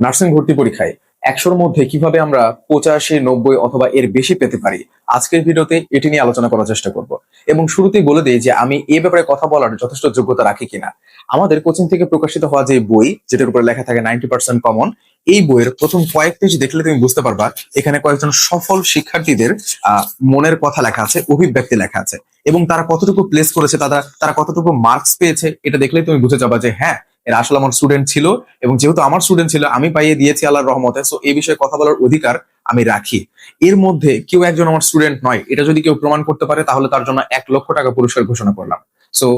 Nursing ভর্তি পরীক্ষায় একশোর মধ্যে কীভাবে আমরা পঁচাশি, নব্বই অথবা এর বেশি পেতে পারি, আজকের ভিডিওতে এটি নিয়ে আলোচনা করার চেষ্টা করব। এবং শুরুতেই বলে দিই যে আমি এ ব্যাপারে কথা বলার যথেষ্ট যোগ্যতা রাখি কিনা। আমাদের কোচিং থেকে প্রকাশিত হওয়া যে বই, যেটার উপরে লেখা থাকে নাইনটি পার্সেন্ট কমন এই বইয়ের প্রথম কয়েক পেজ দেখলে তুমি বুঝতে পারবা, এখানে কয়েকজন সফল শিক্ষার্থীদের মনের কথা লেখা আছে, অভিব্যক্তি লেখা আছে। এবং তারা কতটুকু প্লেস করেছে, তারা তারা কতটুকু মার্কস পেয়েছে, এটা দেখলেই তুমি বুঝে যাবা যে হ্যাঁ এরা আসলে আমার স্টুডেন্ট ছিল এবং যেহেতু আমার স্টুডেন্ট ছিল, আমি পাইয়ে দিয়েছি আল্লাহর রহমতে সো এই বিষয়ে কথা বলার অধিকার আমি রাখি। এর মধ্যে কেউ একজন আমার স্টুডেন্ট নয়, এটা যদি কেউ প্রমাণ করতে পারে, তাহলে তার জন্য এক লক্ষ টাকা পুরস্কার ঘোষণা করলাম। সো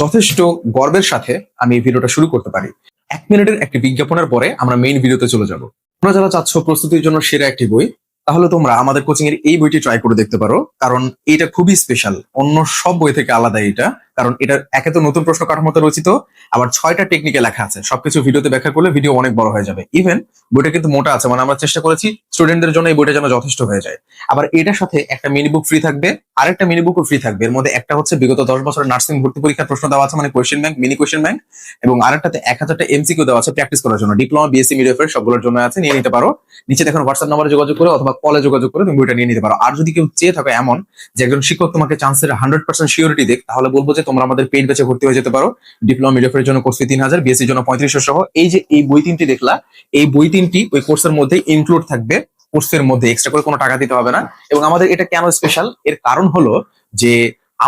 যথেষ্ট গর্বের সাথে আমি এই ভিডিওটা শুরু করতে পারি। এক মিনিটের একটি বিজ্ঞাপনের পরে আমরা মেইন ভিডিওতে চলে যাব। তোমরা যারা চাচ্ছ প্রস্তুতির জন্য সেরা একটি বই, তাহলে তোমরা আমাদের কোচিং এর এই বইটি ট্রাই করে দেখতে পারো, কারণ এটা খুবই স্পেশাল অন্য সব বই থেকে আলাদা এটা কারণ এটা একে তো নতুন প্রশ্ন কাঠামোতে রচিত, আবার ছয়টা টেকনিকে লেখা আছে। সবকিছু ভিডিওতে ব্যাখ্যা করলে ভিডিও অনেক বড় হয়ে যাবে। ইভেন বইটা কিন্তু মোটা আছে মানে আমরা চেষ্টা করেছি স্টুডেন্টদের জন্য এই বইটা যেন যথেষ্ট হয়ে যায়। আবার এটার সাথে একটা মিনি বুক ফ্রি থাকবে আর একটা মিনি বুকও ফ্রি থাকবে। এর মধ্যে একটা হচ্ছে বিগত দশ বছরের নার্সিং ভর্তি পরীক্ষার প্রশ্ন দেওয়া আছে মানে question bank mini question bank এবং আরেকটাতে এক হাজারটা এমসিকিউ দেওয়া আছে প্র্যাকটিস করার জন্য। ডিপ্লোমা বিএসসি মিডিয়াফের সবগুলোর জন্য আছে, নিয়ে নিতে পারো। নিচে দেখুন হোয়াটসঅ্যাপ নাম্বারে যোগাযোগ করে অথবা কলে যোগাযোগ করে তুমি বইটা নিয়ে নিতে পারো। আর যদি কেউ চেয়ে থাকো এমন যে একজন শিক্ষক তোমাকে চান্সের হান্ড্রেড পার্সেন্ট সিওরিটি দেখ তাহলে বলব যে তোমরা আমাদের পেইড ব্যাচে ভর্তি হয়ে যেতে পারো। ডিপ্লোমা মিডিয়াফের জন্য কোর্স ফি তিন হাজার বিএসসির জন্য পঁয়ত্রিশশো সহ। এই যে এই বই তিনটি দেখলা, এই বই তিনটি ওই কোর্সের মধ্যে ইনক্লুড থাকবে। কোর্সের মধ্যে এক্সট্রা করে কোনো টাকা দিতে হবে না। এবং আমাদের এটা কেন স্পেশাল এর কারণ হলো যে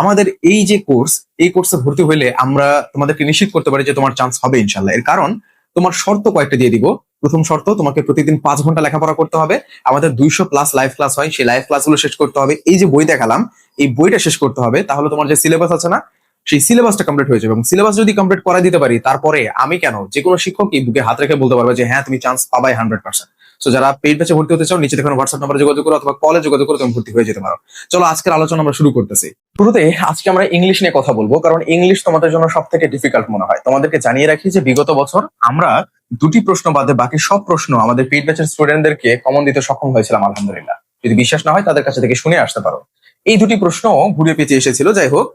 আমাদের এই যে কোর্স এই কোর্সে ভর্তি হলে আমরা তোমাদেরকে নিশ্চিত করতে পারি যে তোমার চান্স হবে ইনশাল্লাহ এর কারণ, তোমার শর্ত কয়েকটা দিয়ে দিব। প্রথম শর্ত, তোমাকে প্রতিদিন পাঁচ ঘণ্টা লেখাপড়া করতে হবে। আমাদের দুইশো প্লাস লাইভ ক্লাস হয়, সেই লাইভ ক্লাসগুলো শেষ করতে হবে। এই যে বই দেখালাম, এই বইটা শেষ করতে হবে। তাহলে তোমার যে সিলেবাস আছে না সেই সিলেবাসটা কমপ্লিট হয়ে যাবে এবং সিলেবাস যদি কমপ্লিট করা দিতে পারি, তারপরে আমি কেন? যে কোনো শিক্ষক এই বুকে হাত রেখে বলতে পারবে যে হ্যাঁ তুমি চান্স পাবাই হান্ড্রেড পার্সেন্ট সো যারা পেইড ব্যাচে ভর্তি হতে চাও, নিচে দেখুন হোয়াটসঅ্যাপ নাম্বারে যোগাযোগ করো অথবা কলে যোগাযোগ করে, তুমি ভর্তি হয়ে যেতে পারো। চলো, আজকের আলোচনা আমরা শুরু করতেছি। শুরুতে আজকে আমরা ইংলিশ নিয়ে কথা বলব, কারণ ইংলিশ তোমাদের জন্য সব থেকে ডিফিকাল্ট মনে হয়। তোমাদেরকে জানিয়ে রাখি যে, বিগত বছর আমরা দুটি প্রশ্ন বাদে বাকি সব প্রশ্ন আমাদের পেইড ব্যাচের স্টুডেন্টদেরকে কমন দিতে সক্ষম হয়েছিলাম, আলহামদুলিল্লাহ। যদি বিশ্বাস না হয়, তাদের কাছে থেকে শুনে আসতে পারো। এই দুটি প্রশ্ন ঘুরে পেঁচে এসেছিল, যাই হোক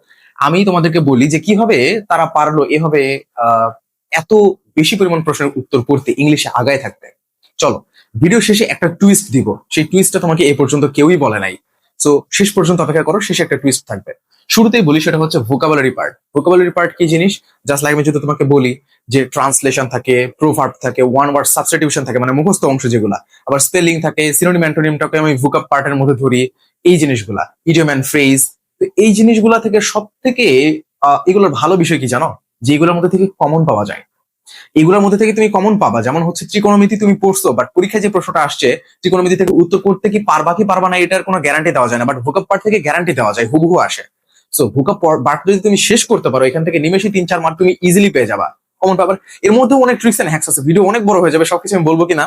আমি তোমাদেরকে বলি যে কীভাবে তারা পারল এভাবে এত বেশি পরিমাণ প্রশ্নের উত্তর করতে ইংলিশে আগায় থাকতে। চলো ভিডিও শেষে একটা টুইস্ট দিব। সেই টুইস্টটা তোমাকে এই পর্যন্ত কেউই বলে নাই। সো শেষ পর্যন্ত অপেক্ষা করো, শেষে একটা টুইস্ট থাকবে। শুরুতেই বলি সেটা হচ্ছে ভোকাবুলারি পার্ট ভোকাবুলারি পার্ট কি জিনিস? জাস্ট লাইক আমি যদি তোমাকে বলি যে ট্রান্সলেশন থাকে প্রোভার্ব থাকে ওয়ান ওয়ার্ড সাবস্টিটিউশন থাকে মানে মুখস্থ অংশ যেগুলা। আবার স্পেলিং থাকে সিনোনিম অ্যান্টোনিমটাকে আমি ভুকআপ পার্টের মধ্যে ধরি, এই জিনিসগুলা। ইডিয়ম অ্যান্ড ফ্রেজ তো এই জিনিসগুলা থেকে সব থেকে এগুলোর ভালো বিষয় কি জানো? যে এগুলোর মধ্যে থেকে কমন পাওয়া যায়। এগুলোর মধ্যে থেকে তুমি কমন পাবা। যেমন হচ্ছে ত্রিকোণমিতি তুমি পড়ছো বাট পরীক্ষায় যে প্রশ্নটা আসছে, ত্রিকোণমিতি থেকে উত্তর করতে কি পারবা কি পারবা না, এটার কোনো গ্যারান্টি দেওয়া যায় না বাট ভুকআপ পার্ট থেকে গ্যারান্টি দেওয়া যায়, হুবহু আসে। সো ভুকআপ পার্ট যদি তুমি শেষ করতে পারো, এখান থেকে নিমেষে তিন, চার মার্ক তুমি ইজিলি পেয়ে যাবা। কমন পাবার। এর মধ্যে অনেক ট্রিক্স এন্ড হ্যাক্স আছে। ভিডিও অনেক বড় হয়ে যাবে, সবকিছু আমি বলব কিনা?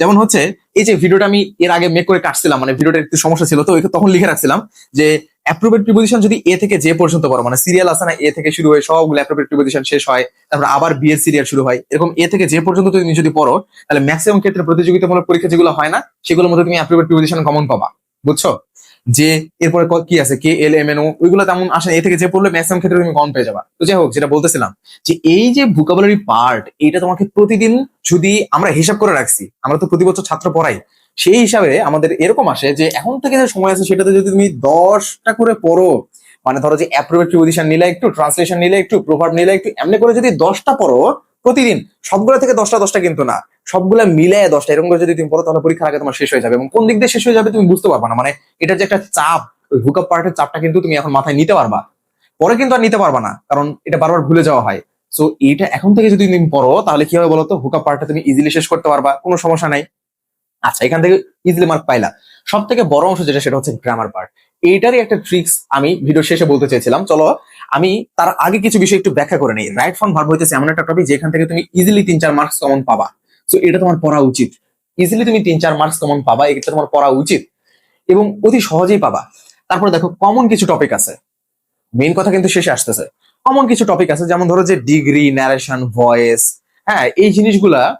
যেমন হচ্ছে, এই যে ভিডিওটা আমি এর আগে মেক করে কাটছিলাম মানে ভিডিওটা একটু সমস্যা ছিল, তো তখন লিখে রাখছিলাম যে অ্যাপ্রোপ্রিয়েট প্রিপোজিশন যদি এ থেকে যে পর্যন্ত পড়ো মানে সিরিয়াল আছে না এ থেকে শুরু হয়ে সবগুলো অ্যাপ্রোপ্রিয়েট প্রিপোজিশন শেষ হয়, তারপর আবার বি এর সিরিয়াল শুরু হয়, এরকম এ থেকে যে পর্যন্ত তুমি যদি পড়ো, তাহলে ম্যাক্সিমাম ক্ষেত্রে প্রতিযোগিতামূলক পরীক্ষা যেগুলো হয় না, সেগুলোর মধ্যে তুমি অ্যাপ্রোপ্রিয়েট প্রিপোজিশন কমন পাবা, বুঝছ? যে এরপরে কি আছে? কে এল এম এন ওইগুলো তেমন আসে। এ থেকে যে পড়লে ম্যাক্সিমাম ক্ষেত্রে তুমি কম পেয়ে যাবা। তো যাই হোক, যেটা বলতেছিলাম, যে এই যে ভুকাবুলারি পার্ট এটা তোমাকে প্রতিদিন যদি আমরা হিসাব করে রাখছি, আমরা তো প্রতি বছর ছাত্র পড়াই, সেই হিসাবে আমাদের এরকম আসে যে এখন থেকে যে সময় আছে, সেটাতে যদি তুমি দশটা করে পড়ো মানে ধরো যে অ্যাপ্রোভেট প্রিপোজিশন নিলে একটু ট্রান্সলেশন নিলে একটু প্রভাব নিলে একটু, এমনি করে যদি দশটা পড়ো, প্রতিদিন সবগুলো থেকে দশটা দশটা কিন্তু না। সবগুলা মিলে দশটা, এরকম করে যদি তুমি পড়ো, তাহলে পরীক্ষার আগে তোমার শেষ হয়ে যাবে। এবং কোন দিক দিয়ে শেষ হয়ে যাবে তুমি বুঝতে পারবা না। মানে এটার যে একটা চাপ, ওই হুকআপ পার্টের চাপটা কিন্তু তুমি এখন মাথায় নিতে পারবা। পরে কিন্তু আর নিতে পারবা না, কারণ এটা বারবার ভুলে যাওয়া হয়। সো এইটা এখন থেকে যদি তুমি পড়ো, তাহলে কি হবে বলতো? হুকআপ পার্টটা তুমি ইজিলি শেষ করতে পারবা, কোনো সমস্যা নাই। আচ্ছা এখান থেকে ইজিলি মার্ক পাইলা। সব থেকে বড় অংশ যেটা, সেটা হচ্ছে গ্রামার পার্ট এইটারই একটা ট্রিক্স আমি ভিডিও শেষে বলতে চেয়েছিলাম। চলো, আমি তার আগে কিছু বিষয় একটু ব্যাখ্যা করে নিই। রাইট ফর্ম ভার্ব হইতেছে এমন একটা টপিক যেখান থেকে তুমি ইজিলি তিন চার মার্কস কমন পাবা। সো এটা তোমার পড়া উচিত। ইজিলি তুমি তিন, চার মার্কস কমন পাবা এটা তোমার পড়া উচিত। এবং অতি সহজেই পাবা। তারপরে দেখো কমন কিছু টপিক আছে। মেইন কথা কিন্তু শেষে আসতেছে। কমন কিছু টপিক আছে, যেমন ধরো যে ডিগ্রি ন্যারেশন ভয়েস হ্যাঁ এই জিনিসগুলা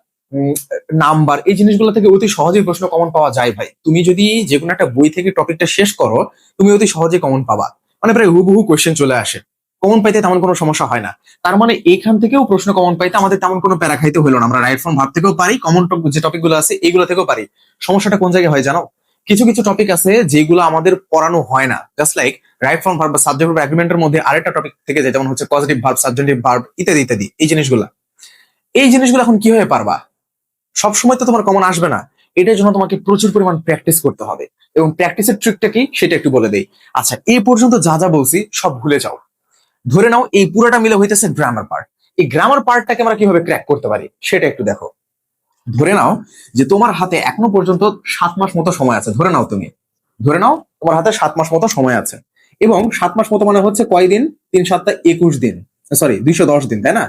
নাম্বার এই জিনিসগুলো থেকে অতি সহজেই প্রশ্ন কমন পাওয়া যায় ভাই। তুমি যদি যে কোনো একটা বই থেকে টপিকটা শেষ করো, তুমি অতি সহজে কমন পাবা। মানে প্রায় হুবহু কোয়েশ্চেন চলে আসে। কমন পাইতে তেমন কোনো সমস্যা হয় না। তার মানে এখান থেকেও প্রশ্ন কমন পাইতে আমাদের তেমন কোনো প্যারা খাইতে হলো না। আমরা রাইট ফর্ম ভাব থেকেও পারি কমন যে টপিকগুলো আছে এগুলো থেকেও পারি। সমস্যাটা কোন জায়গায় হয় জানো? কিছু কিছু টপিক আছে যেগুলো আমাদের পড়ানো হয় না। Just like right form verb বা সাবজেক্ট ভার্ব এগ্রিমেন্টের মধ্যে আরেকটা টপিক থেকে যায়, যেমন হচ্ছে পজিটিভ ভার্ব সাবজেক্টিভ ভার্ব ইত্যাদি ইত্যাদি। এই জিনিসগুলা। এই জিনিসগুলো এখন কীভাবে পারবা? সব সময় তো তোমার কমন আসবে না। এটার জন্য তোমাকে প্রচুর পরিমাণ প্র্যাকটিস করতে হবে। এবং প্র্যাকটিসের ট্রিকটা কি? সেটা একটু বলে দেই। আচ্ছা এই পর্যন্ত যা যা বলছি সব ভুলে যাও। ধরে নাও এই পুরোটা মিলে হইতেছে গ্রামার পার্ট এই গ্রামার পার্টটাকে আমরা কীভাবে ক্র্যাক করতে পারি সেটা একটু দেখো। ধরে নাও যে তোমার হাতে এখনও পর্যন্ত সাত মাস মতো সময় আছে, ধরে নাও তুমি। ধরে নাও তোমার হাতে সাত মাস মতো সময় আছে। এবং সাত মাস মতো মানে হচ্ছে কয়দিন তিন সাতটা একুশ দিন। সরি দুইশো দশ দিন, তাই না?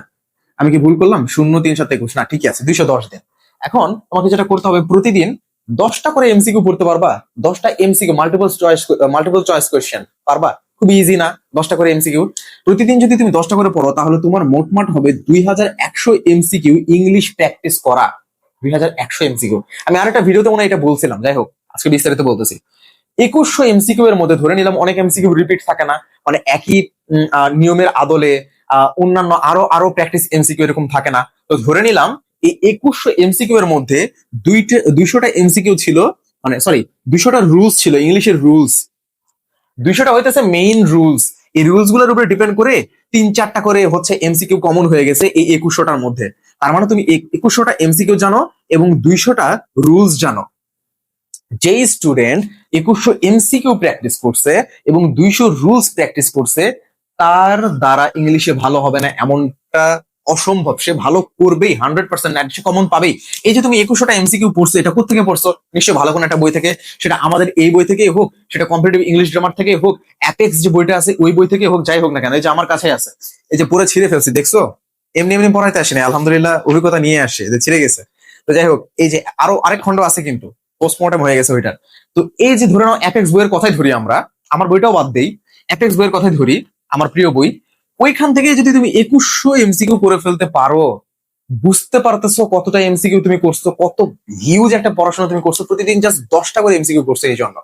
আমি কি ভুল করলাম? শূন্য, তিন সাত একুশ। না, ঠিকই আছে, দুইশো দশ দিন। এখন তোমাকে যেটা করতে হবে, প্রতিদিন দশটা করে এমসিকিউ পড়তে পারবা। দশটা MCQ multiple choice multiple choice question পারবা? খুব ইজি না, দশটা করে এমসিকিউ প্রতিদিন যদি তুমি দশটা করে পড়ো, তাহলে তোমার মোটমাট হবে দুই হাজার একশো এমসিকিউ ইংলিশ প্র্যাকটিস করা। দুই হাজার একশো এমসিকিউ আমি আরেকটা ভিডিওতে মনে এটা বলছিলাম, যাই হোক, আজকে বিস্তারিত বলতেছি। একুশশো এমসিকিউ এর মধ্যে ধরে নিলাম, অনেক এমসিকিউ রিপিট থাকে না মানে একই নিয়মের আদলে অন্যান্য আরও আরও প্র্যাকটিস এমসিকিউ এরকম থাকে না। তো ধরে নিলাম, এই একুশশো এমসিকিউ এর মধ্যে দুইটা, দুইশোটা এমসিকিউ ছিল মানে সরি দুইশোটা রুলস ছিল ইংলিশের রুলস দুইশোটা হইতেছে মেইন রুলস এই রুলসগুলোর উপরে ডিপেন্ড করে তিন চারটা করে হচ্ছে এমসিকিউ কমন হয়ে গেছে এই একুশশোটার মধ্যে। তার মানে তুমি একুশশোটা এমসিকিউ জানো এবং দুইশোটা রুলস জানো। যেই স্টুডেন্ট একুশশো এমসিকিউ প্র্যাকটিস করছে এবং দুইশো রুলস প্র্যাকটিস করছে, তার দ্বারা ইংলিশে ভালো হবে না এমনটা অসম্ভব, সে ভালো করবেই হান্ড্রেড পার্সেন্ট সে কমন পাবেই। এই যে তুমি একুশোটা এমসিকিউ পড়ছো, এটা কোথেকে পড়ছো? নিশ্চয়ই ভালো কোনো একটা বই থেকে। সেটা আমাদের এই বই থেকেই হোক, সেটা কম্পিটিভ ইংলিশ গ্রামার থেকে হোক অ্যাপেক্স যে বইটা আছে, ওই বই থেকে হোক, যাই হোক না কেন, এই যে আমার কাছে আছে। এই যে পুরো ছিঁড়ে ফেলছি, দেখছ? এমনি এমনি পড়াইতে আসেনি, আলহামদুলিল্লাহ অভিজ্ঞতা নিয়ে আসে যে ছিঁড়ে গেছে। তো যাই হোক, এই যে আরও আরেক খন্ড আছে কিন্তু পোস্টমর্টম হয়ে গেছে ওইটার। তো এই যে ধরে নাও অ্যাপেক্স বইয়ের কথাই ধরি আমরা, আমার বইটাও বাদ দেই অ্যাপেক্স বইয়ের কথাই ধরি, আমার প্রিয় বই ওইখান থেকে যদি তুমি একুশশো এমসিকিউ করে ফেলতে পারো, বুঝতে পারতেছো কতটা এমসিকিউ তুমি করছ, কত হিউজ একটা পড়াশোনা তুমি করছ, প্রতিদিন জাস্ট দশটা করে এমসিকিউ করছ এই জন্য।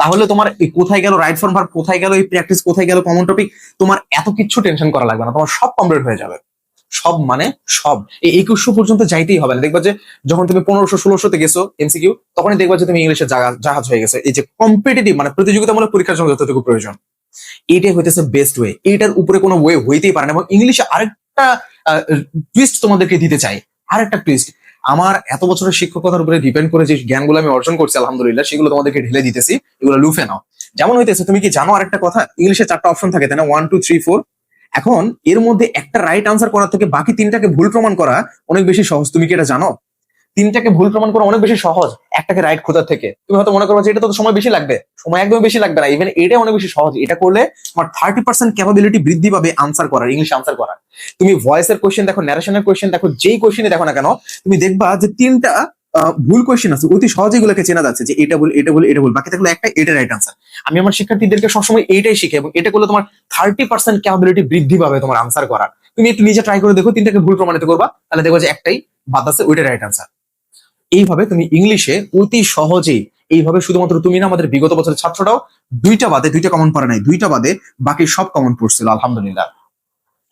তাহলে তোমার কোথায় গেল রাইট ফর্ম ভার্ব কোথায় গেল এই প্র্যাকটিস কোথায় গেল কমন টপিক তোমার এত কিছু টেনশন করা লাগবে না, তোমার সব কমপ্লিট হয়ে যাবে। সব মানে সব। এই একুশশো পর্যন্ত যাইতেই হবে না। দেখবা যে যখন তুমি পনেরোশো, ষোলোশোতে গেছো এমসিকিউ তখনই দেখবা যে তুমি ইংলিশে জাহাজ হয়ে গেছে। এই যে কম্পিটিটিভ মানে প্রতিযোগিতামূলক পরীক্ষার জন্য যতটুকু প্রয়োজন। এইটাই হইতেছে বেস্ট ওয়ে এইটার উপরে কোনো ওয়ে হইতেই পারে না এবং ইংলিশে আরেকটা টুইস্ট তোমাদেরকে দিতে চাই। আরেকটা টুইস্ট আমার এত বছরের শিক্ষকতার উপরে ডিপেন্ড করে যে জ্ঞানগুলো আমি অর্জন করছি, আলহামদুলিল্লাহ, সেগুলো তোমাদেরকে ঢেলে দিতেছি। এগুলো লুফে নাও। যেমন হইতেছে, তুমি কি জানো আরেকটা কথা? ইংলিশে চারটা অপশন থাকে, তাই না? ওয়ান টু থ্রি ফোর এখন এর মধ্যে একটা রাইট আনসার করার থেকে বাকি তিনটাকে ভুল প্রমাণ করা অনেক বেশি সহজ। তুমি কি এটা জানো? তিনটাকে ভুল প্রমাণ করা অনেক বেশি সহজ। একটাকে রাইট খোঁজার থেকে। তুমি হয়তো মনে করো যে এটা তো সময় বেশি লাগবে। সময় একদম বেশি লাগবে না। ইভেন এটা অনেক বেশি সহজ। এটা করলে তোমার থার্টি পার্সেন্ট ক্যাপাবিলিটি বৃদ্ধি পাবে আনসার করার ইংলিশ আনসার করার। তুমি ভয়েসের কোয়েশ্চেন দেখো ন্যারেশনের কোয়েশ্চেন দেখো, যেই কোয়েশ্চেনে দেখো না কেন, তুমি দেখবা যে তিনটা ভুল কোয়েশ্চেন আছে। অতি সহজে এগুলোকে চেনা যাচ্ছে যে এটা বল এটা বল এটা বল বাকি থাকলে একটা, এটা রাইট আনসার আমি আমার শিক্ষার্থীদেরকে সবসময় এইটাই শিখে এবং এটা করলে তোমার থার্টি পার্সেন্ট ক্যাপাবিলিটি বৃদ্ধি পাবে তোমার আনসার করার। তুমি একটু নিজে ট্রাই করে দেখো, তিনটাকে ভুল প্রমাণিত করবা, তাহলে দেখো যে একটাই বাদ আছে, ওইটা রাইট আনসার এইভাবে তুমি ইংলিশে অতি সহজেই এইভাবে শুধুমাত্র তুমি না আমাদের বিগত বছরের ছাত্ররাও দুইটা বাদে, দুইটা কমন পড়ে নাই, দুইটা বাদে বাকি সব কমন পড়ছিল, আলহামদুলিল্লাহ।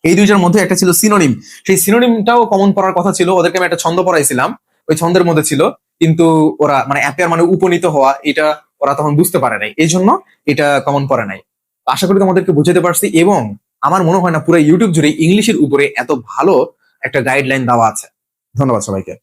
এই দুইটার মধ্যে একটা ছিল সিনোনিম সেই সিনোনিমটাও কমন পড়ার কথা ছিল, ওদেরকে আমি একটা ছন্দ পড়াইছিলাম, ওই ছন্দের মধ্যে ছিল, কিন্তু ওরা মানে অ্যাপেয়ার মানে উপনীত হওয়া, এটা ওরা তখন বুঝতে পারে নাই এই জন্য এটা কমন পড়ে নাই। আশা করি তোমাদেরকে বুঝাতে পারছি, এবং আমার মনে হয় না পুরো ইউটিউব জুড়ে ইংলিশের উপরে এত ভালো একটা গাইডলাইন দেওয়া আছে। ধন্যবাদ সবাইকে।